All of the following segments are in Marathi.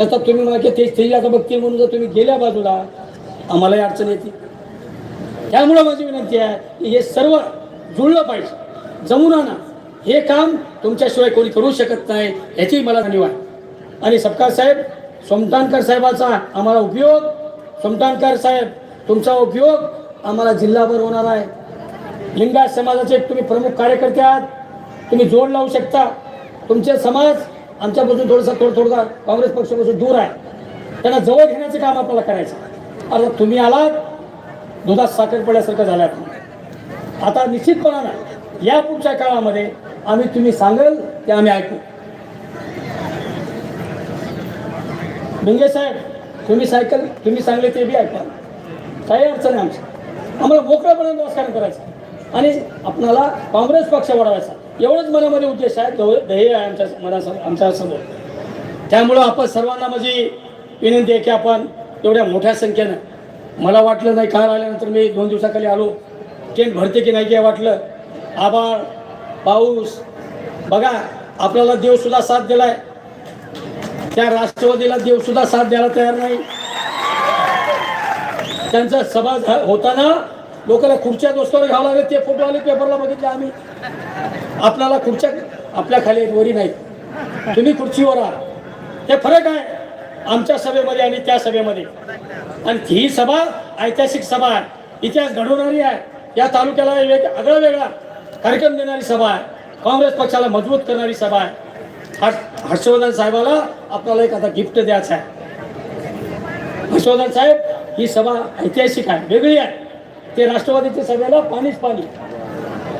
नसता तुम्ही म्हणा की तेच तेही आता बघतील म्हणून जर तुम्ही गेल्या बाजूला आम्हालाही अडचण येते. त्यामुळं माझी विनंती आहे की हे सर्व जुळलं पाहिजे. जमून आणा हे काम तुमच्याशिवाय कोणी करू शकत नाही याची मला जाणीव आहे. आणि सपकाळ साहेब सोमतानकर साहेबाचा आम्हाला उपयोग सोमतानकर साहेब तुमचा उपयोग आम्हाला जिल्हाभर होणार आहे. लिंगायत समाजाचे तुम्ही प्रमुख कार्यकर्ते आहात तुम्ही जोड लावू शकता. तुमचे समाज आमच्यापासून थोडंसं थोडं थोडंसं काँग्रेस पक्षापासून दूर आहे. त्यांना जवळ घेण्याचं काम आपल्याला करायचं आता तुम्ही आलात दुधात साखर पडल्यासारखं झाल्यात आता निश्चितपणानं या पुढच्या काळामध्ये आम्ही तुम्ही सांगाल ते आम्ही ऐकू. भिंगे साहेब तुम्ही सायकल तुम्ही सांगले ते बी ऐका. काही अडचण आहे आमची. आम्हाला मोकळ्यापणे राजकारण करायचं. आणि आपणाला काँग्रेस पक्ष वाढवायचा एवढंच मनामध्ये उद्देश आहे ध्येय ध्येय आहे आमच्या मना आमच्यासमोर. त्यामुळं आपण सर्वांना माझी विनंती आहे की आपण एवढ्या मोठ्या संख्येनं मला वाटलं नाही काल आल्यानंतर मी दोन दिवसाखाली आलो ट्रेन भरते की नाही काय वाटलं. आभाळ पाऊस बघा आपल्याला देवसुद्धा साथ दिलाय. त्या राष्ट्रवादीला देवसुद्धा साथ द्यायला तयार नाही. त्यांचा सभा होताना लोकांना खुर्च्या दोस्तावर घ्यावं लागले ते फोटो आले पेपरला बघितले आम्ही. आपल्याला खुर्च्या आपल्या खाली वरी नाहीत. तुम्ही खुर्चीवर आहात. हे फरक आहे आमच्या सभेमध्ये आणि त्या सभेमध्ये. आणि ही सभा ऐतिहासिक सभा आहे. इतिहास घडवणारी आहे. या तालुक्याला एक आगळा वेगळा कार्यक्रम देणारी सभा आहे. काँग्रेस पक्षाला मजबूत करणारी सभा आहे. हर्ष हर्षवर्धन साहेबाला आपल्याला एक आता गिफ्ट द्यायचं आहे. हर्षवर्धन साहेब ही सभा ऐतिहासिक आहे. वेगळी आहे. ते राष्ट्रवादीच्या सभेला पाणीच पाणी.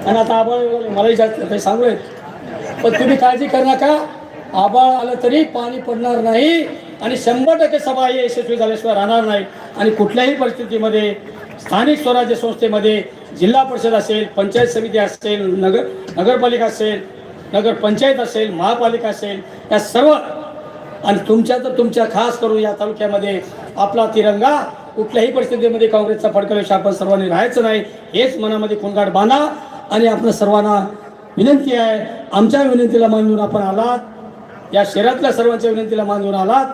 आणि आता आबाळ वगैरे मलाही जास्त काही सांगू पण तुम्ही काळजी करू नका. आबाळ आलं तरी पाणी पडणार नाही आणि शंभर टक्के सभा ही यशस्वी झाल्याशिवाय राहणार नाही. आणि कुठल्याही परिस्थितीमध्ये स्थानिक स्वराज्य संस्थेमध्ये जिल्हा परिषद असेल पंचायत समिती असेल नगर नगरपालिका असेल नगर पंचायत असेल महापालिका असेल या सर्व आणि तुमच्या तर तुमच्या खास करून या तालुक्यामध्ये आपला तिरंगा कुठल्याही परिस्थितीमध्ये काँग्रेसचा फडकवेश आपण सर्वांनी राहायचं नाही. हेच मनामध्ये कोणगाड बांधा. आणि आपल्या सर्वांना विनंती आहे आमच्या विनंतीला मान देऊन आपण आलात. या शहरातल्या सर्वांच्या विनंतीला मान देऊन आलात.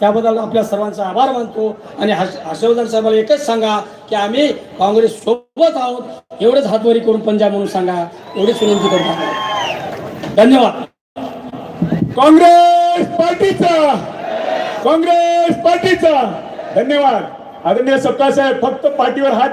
त्याबद्दल आपल्या सर्वांचा आभार मानतो. आणि हर्ष हर्षवर्धन साहेबांना एकच सांगा की आम्ही काँग्रेस सोबत आहोत. एवढंच हातवारी करून पंजाब म्हणून सांगा. एवढीच विनंती करतो धन्यवाद. काँग्रेस पार्टीचा. काँग्रेस पार्टीचा. धन्यवाद. आदरणीय सत्ता साहेब फक्त पाठीवर हात